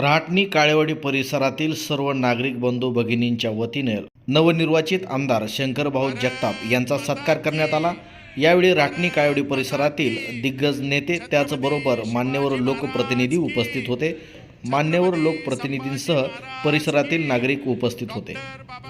रहाटणी काळेवाडी परिसरातील सर्व नागरिक बंधू भगिनींच्या वतीने नवनिर्वाचित आमदार शंकरभाऊ जगताप यांचा सत्कार करण्यात आला. यावेळी राटणी काळेवाडी परिसरातील दिग्गज नेते त्याचबरोबर मान्यवर लोकप्रतिनिधी उपस्थित होते. मान्यवर लोकप्रतिनिधींसह परिसरातील नागरिक उपस्थित होते.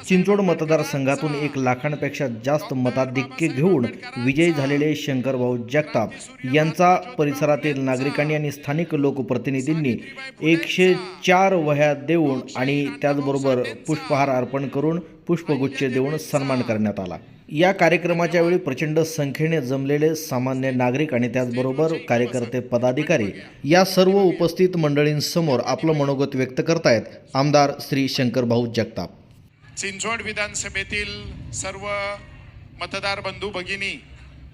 चिंचवड मतदारसंघातून एक लाखांपेक्षा जास्त मताधिक्य घेऊन विजयी झालेले शंकरभाऊ जगताप यांचा परिसरातील नागरिकांनी आणि स्थानिक लोकप्रतिनिधींनी एकशे चार वह्या देऊन आणि त्याचबरोबर पुष्पहार अर्पण करून पुष्पगुच्छ देऊन सन्मान करण्यात आला. या कार्यक्रमाच्या वेळी प्रचंड संख्येने जमलेले सामान्य नागरिक आणि त्याचबरोबर कार्यकर्ते पदाधिकारी या सर्व उपस्थित मंडळींसमोर आपलं मनोगत व्यक्त करतायत. आमदार श्री शंकरभाऊ जगताप. चिंचवड विधानसभेतील सर्व मतदार बंधू भगिनी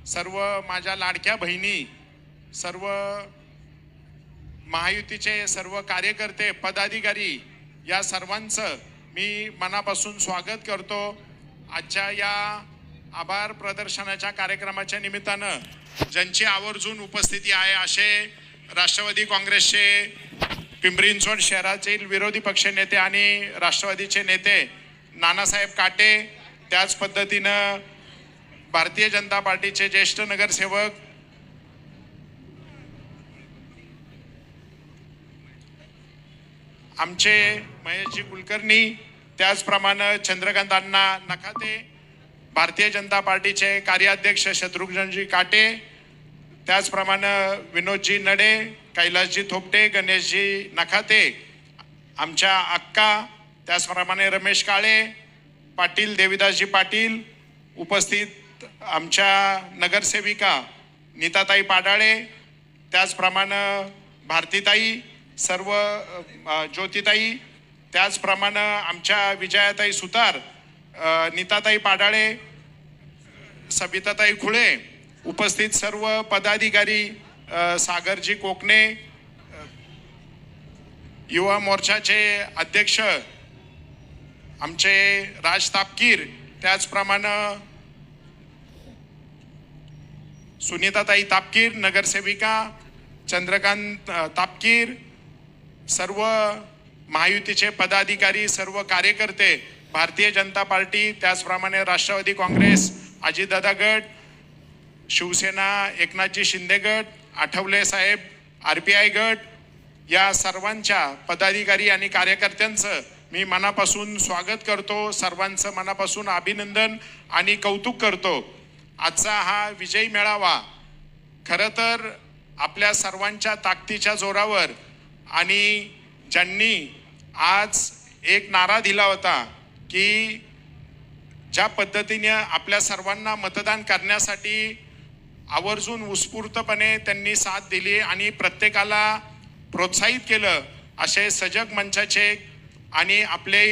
सर्व माझ्या लाडक्या बहिणी सर्व महायुतीचे सर्व कार्यकर्ते पदाधिकारी या सर्वांचं मी मनापासून स्वागत करतो. आजच्या या आभार प्रदर्शनाच्या कार्यक्रमाच्या निमित्तानं ज्यांची आवर्जून उपस्थिती आहे असे राष्ट्रवादी काँग्रेसचे पिंपरी चिंचवड शहरातील विरोधी पक्ष नेते आणि राष्ट्रवादीचे नेते नानासाहेब काटे त्याच पद्धतीनं भारतीय जनता पार्टीचे ज्येष्ठ नगरसेवक आमचे महेशजी कुलकर्णी त्याचप्रमाणे चंद्रकांत अण्णा नखाते भारतीय जनता पार्टीचे कार्याध्यक्ष शत्रुघ्नजी काटे त्याचप्रमाणे विनोदजी नडे कैलासजी थोपटे गणेशजी नखाते आमच्या अक्का त्याचप्रमाणे रमेश काळे पाटील देविदासजी पाटील उपस्थित आमच्या नगरसेविका नीताताई पाडाळे त्याचप्रमाणे भारतीताई सर्व ज्योतिताई त्याचप्रमाणे आमच्या विजयाताई सुतार नीताताई पाडाळे सविताताई खुळे उपस्थित सर्व पदाधिकारी सागरजी कोकणे युवा मोर्चाचे अध्यक्ष आमचे राज तापकीर त्याचप्रमाणे सुनीताताई तापकीर नगरसेविका चंद्रकांत तापकीर सर्व महायुतीचे पदाधिकारी सर्व कार्यकर्ते भारतीय जनता पार्टी त्याचप्रमाणे राष्ट्रवादी काँग्रेस अजितदादा गट शिवसेना एकनाथजी शिंदे गट आठवले साहेब आर पी आय गट या सर्वांच्या पदाधिकारी आणि कार्यकर्त्यांचं मी मनापासून स्वागत करतो सर्वांचं मनापासून अभिनंदन आणि कौतुक करतो. आजचा हा विजयी मेळावा खरं तर आपल्या सर्वांच्या ताकदीच्या जोरावर आणि ज्यांनी आज एक नारा दिला होता की ज्या पद्धतीने आपल्या सर्वांना मतदान करण्यासाठी आवर्जून उत्स्फूर्तपणे त्यांनी साथ दिली आणि प्रत्येकाला प्रोत्साहित केलं असे सजग मंचाचे आणि आपले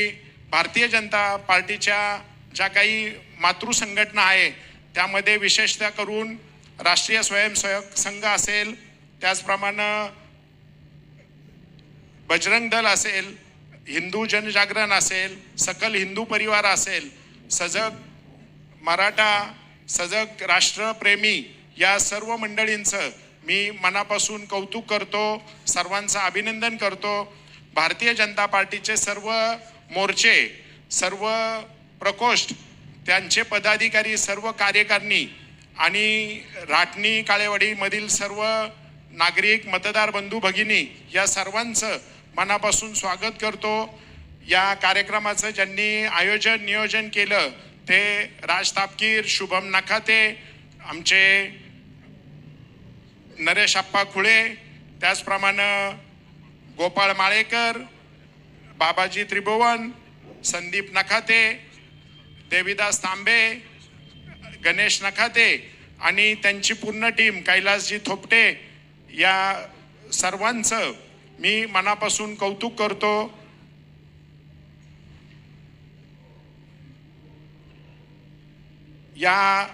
भारतीय जनता पार्टीच्या ज्या काही मातृसंघटना आहे त्यामध्ये विशेषतः करून राष्ट्रीय स्वयंसेवक संघ असेल त्याचप्रमाणे बजरंग दल असेल हिंदू जनजागरण असेल सकल हिंदू परिवार असेल सजग मराठा सजग राष्ट्रप्रेमी या सर्व मंडळींचं मी मनापासून कौतुक करतो सर्वांचं अभिनंदन करतो. भारतीय जनता पार्टीचे सर्व मोर्चे सर्व प्रकोष्ठ त्यांचे पदाधिकारी सर्व कार्यकारिणी आणि राटणी काळेवाडीमधील सर्व नागरिक मतदार बंधू भगिनी या सर्वांचं मनापासून स्वागत करतो. या कार्यक्रमाचं ज्यांनी आयोजन नियोजन केलं ते राज तापकीर शुभम नखाते आमचे नरेश आप्पा खुळे त्याचप्रमाणे गोपाळ माळेकर बाबाजी त्रिभुवन संदीप नखाते देविदास तांबे गणेश नखाते आणि त्यांची पूर्ण टीम कैलासजी थोपटे या सर्वांचं मी मनापासून कौतुक करतो. या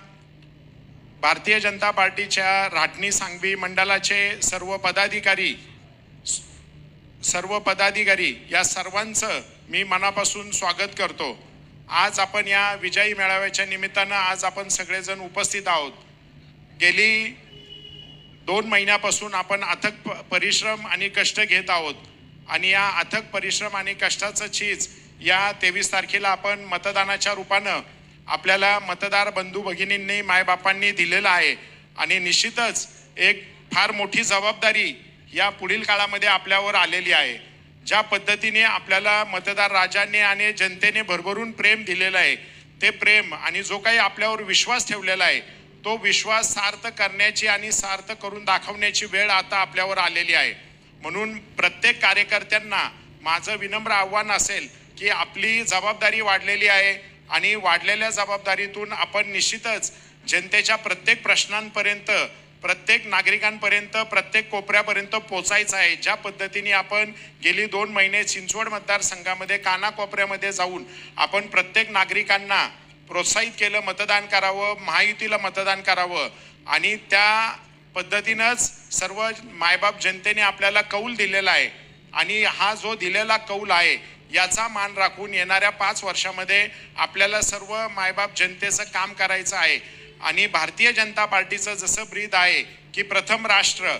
भारतीय जनता पार्टीच्या राटणी सांगवी मंडळाचे सर्व पदाधिकारी सर्व पदाधिकारी या सर्वांचं मी मनापासून स्वागत करतो. आज आपण या विजयी मेळाव्याच्या निमित्तानं आज आपण सगळेजण उपस्थित आहोत. गेली दोन महिन्यापासून आपण अथक प- परिश्रम आणि कष्ट घेत आहोत आणि या अथक परिश्रम आणि कष्टाचं चीज या तेवीस तारखेला आपण मतदानाच्या रूपानं आपल्याला मतदार बंधू भगिनींनी मायबापांनी दिलेलं आहे. आणि निश्चितच एक फार मोठी जबाबदारी या पुढील काळामध्ये आपल्यावर आलेली आहे. ज्या पद्धतीने आपल्याला मतदार राजांनी आणि जनतेने भरभरून प्रेम दिलेलं आहे ते प्रेम आणि जो काही आपल्यावर विश्वास ठेवलेला आहे तो विश्वास सार्थ करण्याची आणि सार्थ करून दाखवण्याची वेळ आता आपल्यावर आलेली आहे. म्हणून प्रत्येक कार्यकर्त्यांना माझं विनम्र आव्हान असेल की आपली जबाबदारी वाढलेली आहे आणि वाढलेल्या जबाबदारीतून आपण निश्चितच जनतेच्या प्रत्येक प्रश्नांपर्यंत प्रत्येक नागरिकांपर्यंत प्रत्येक कोपऱ्यापर्यंत पोचायचं आहे. ज्या पद्धतीने आपण गेली दोन महिने चिंचवड मतदारसंघामध्ये कानाकोपऱ्यामध्ये जाऊन आपण प्रत्येक नागरिकांना प्रोत्साहित केलं मतदान करावं महायुतीला मतदान करावं आणि त्या पद्धतीनंच सर्व मायबाप जनतेने आपल्याला कौल दिलेला आहे. आणि हा जो दिलेला कौल आहे याचा मान राखून येणाऱ्या पाच वर्षामध्ये आपल्याला सर्व मायबाप जनतेचं काम करायचं आहे. आणि भारतीय जनता पार्टीचं जसं ब्रीद आहे की प्रथम राष्ट्र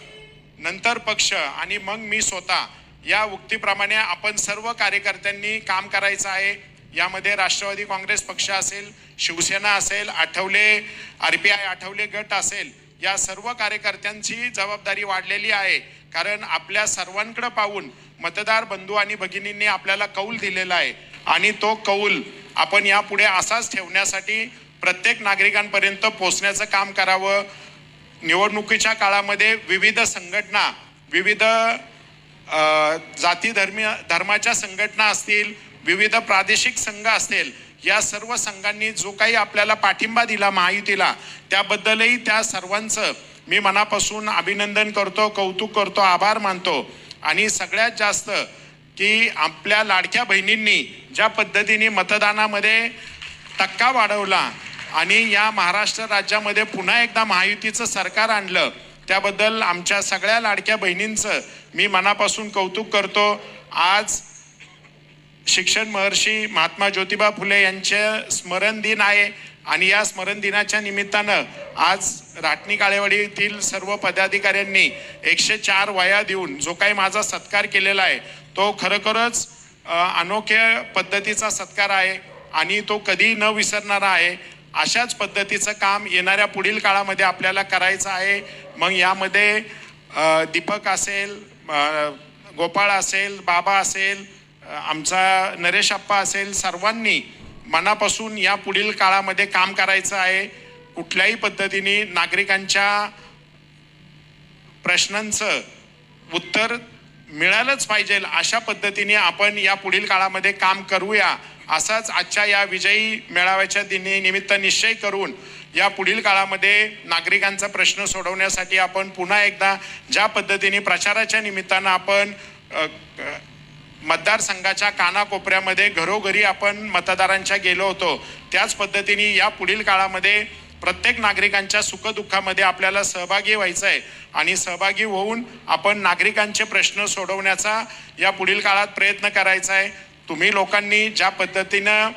नंतर पक्ष आणि मग मी स्वतः या उक्तीप्रमाणे आपण सर्व कार्यकर्त्यांनी काम करायचं आहे. यामध्ये राष्ट्रवादी काँग्रेस पक्ष असेल शिवसेना असेल Athawale R P I Athawale गट असेल या सर्व कार्यकर्त्यांची जबाबदारी वाढलेली आहे. कारण आपल्या सर्वांकडे पाहून मतदार बंधू आणि भगिनींनी आपल्याला कौल दिलेला आहे. आणि तो कौल आपण यापुढे असाच ठेवण्यासाठी प्रत्येक नागरिकांपर्यंत पोचण्याचं काम करावं. निवडणुकीच्या काळामध्ये विविध संघटना विविध जाती धर्मीय धर्माच्या संघटना असतील विविध प्रादेशिक संघ असतील या सर्व संघांनी जो काही आपल्याला पाठिंबा दिला महायुतीला त्याबद्दलही त्या सर्वांचं मी मनापासून अभिनंदन करतो कौतुक करतो आभार मानतो. आणि सगळ्यात जास्त की आपल्या लाडक्या बहिणींनी ज्या पद्धतीने मतदानामध्ये टक्का वाढवला आणि या महाराष्ट्र राज्यामध्ये पुन्हा एकदा महायुतीचं सरकार आणलं त्याबद्दल आमच्या सगळ्या लाडक्या बहिणींचं मी मनापासून कौतुक करतो. आज शिक्षण महर्षी महात्मा ज्योतिबा फुले यांचे स्मरण दिन आहे. आणि या स्मरण दिनाच्या निमित्तानं आज राटणी काळेवाडीतील सर्व पदाधिकाऱ्यांनी एकशे चार वया देऊन जो काही माझा सत्कार केलेला आहे तो खरोखरच अनोख्या पद्धतीचा सत्कार आहे आणि तो कधी न विसरणारा आहे. अशाच पद्धतीचं काम येणाऱ्या पुढील काळामध्ये आपल्याला करायचं आहे. मग यामध्ये दीपक असेल गोपाळ असेल बाबा असेल आमचा नरेश आप्पा असेल सर्वांनी मनापासून या पुढील काळामध्ये काम करायचं आहे. कुठल्याही पद्धतीने नागरिकांच्या प्रश्नांचं उत्तर मिळालंच पाहिजे अशा पद्धतीने आपण या पुढील काळामध्ये काम करूया असाच आजच्या या विजयी मेळाव्याच्या दिनी निमित्त निश्चय करून या पुढील काळामध्ये नागरिकांचा प्रश्न सोडवण्यासाठी आपण पुन्हा एकदा ज्या पद्धतीने प्रचाराच्या निमित्तानं आपण मतदारसंघाच्या कानाकोपऱ्यामध्ये घरोघरी आपण मतदारांच्या गेलो होतो. त्याच पद्धतीने या पुढील काळामध्ये प्रत्येक नागरिकांच्या सुखदुःखामध्ये आपल्याला सहभागी व्हायचं आहे आणि सहभागी होऊन आपण नागरिकांचे प्रश्न सोडवण्याचा या पुढील काळात प्रयत्न करायचा आहे तुम्ही लोकांनी ज्या पद्धतीनं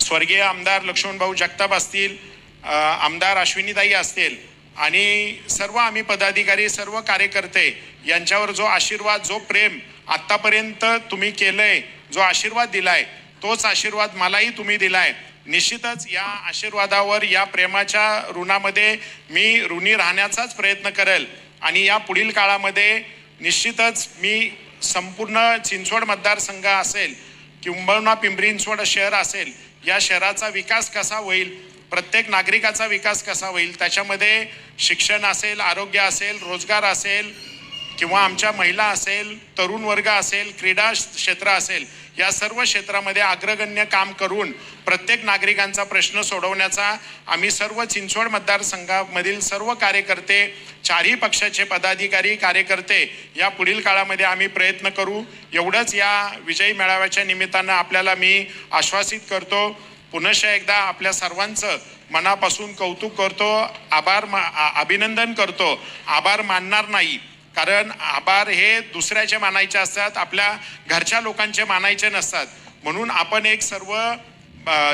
स्वर्गीय आमदार लक्ष्मणभाऊ जगताप असतील आमदार अश्विनीताई असतील आणि सर्व आम्ही पदाधिकारी सर्व कार्यकर्ते यांच्यावर जो आशीर्वाद जो प्रेम आत्तापर्यंत तुम्ही केलंय जो आशीर्वाद दिलाय तोच आशीर्वाद मलाही तुम्ही दिलाय. निश्चितच या आशीर्वादावर या प्रेमाच्या ऋणामध्ये मी ऋणी राहण्याचाच प्रयत्न करेल. आणि या पुढील काळामध्ये निश्चितच मी संपूर्ण चिंचवड मतदारसंघ असेल किंबहुना पिंपरी चिंचवड शहर असेल या शहराचा विकास कसा होईल प्रत्येक नागरिकाचा विकास कसा होईल त्याच्यामध्ये शिक्षण असेल आरोग्य असेल रोजगार असेल किंवा आमच्या महिला असेल तरुण वर्ग असेल क्रीडा क्षेत्र असेल या सर्व क्षेत्रामध्ये अग्रगण्य काम करून प्रत्येक नागरिकांचा प्रश्न सोडवण्याचा आम्ही सर्व चिंचवड मतदारसंघामधील सर्व कार्यकर्ते चारही पक्षाचे पदाधिकारी कार्यकर्ते या पुढील काळामध्ये आम्ही प्रयत्न करू. एवढंच या विजयी मेळाव्याच्या निमित्तानं आपल्याला मी आश्वासित करतो. पुनश्च एकदा आपल्या सर्वांचं मनापासून कौतुक करतो. आभार मा अभिनंदन करतो. आभार मानणार नाही. कारण आभार हे दुसऱ्याचे मानायचे असतात आपल्या घरच्या लोकांचे मानायचे नसतात. म्हणून आपण एक सर्व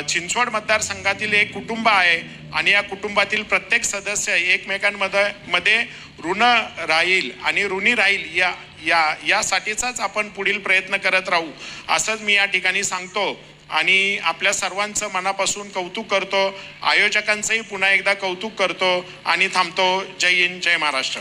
चिंचवड मतदारसंघातील एक कुटुंब आहे आणि या कुटुंबातील प्रत्येक सदस्य एकमेकांमध्ये मध्ये ऋण राहील आणि ऋणी राहील या या यासाठीचाच आपण पुढील प्रयत्न करत राहू असंच मी या ठिकाणी सांगतो. आणि आपल्या सर्वांचं मनापासून कौतुक करतो. आयोजकांचंही पुन्हा एकदा कौतुक करतो आणि थांबतो. जय हिंद जय महाराष्ट्र.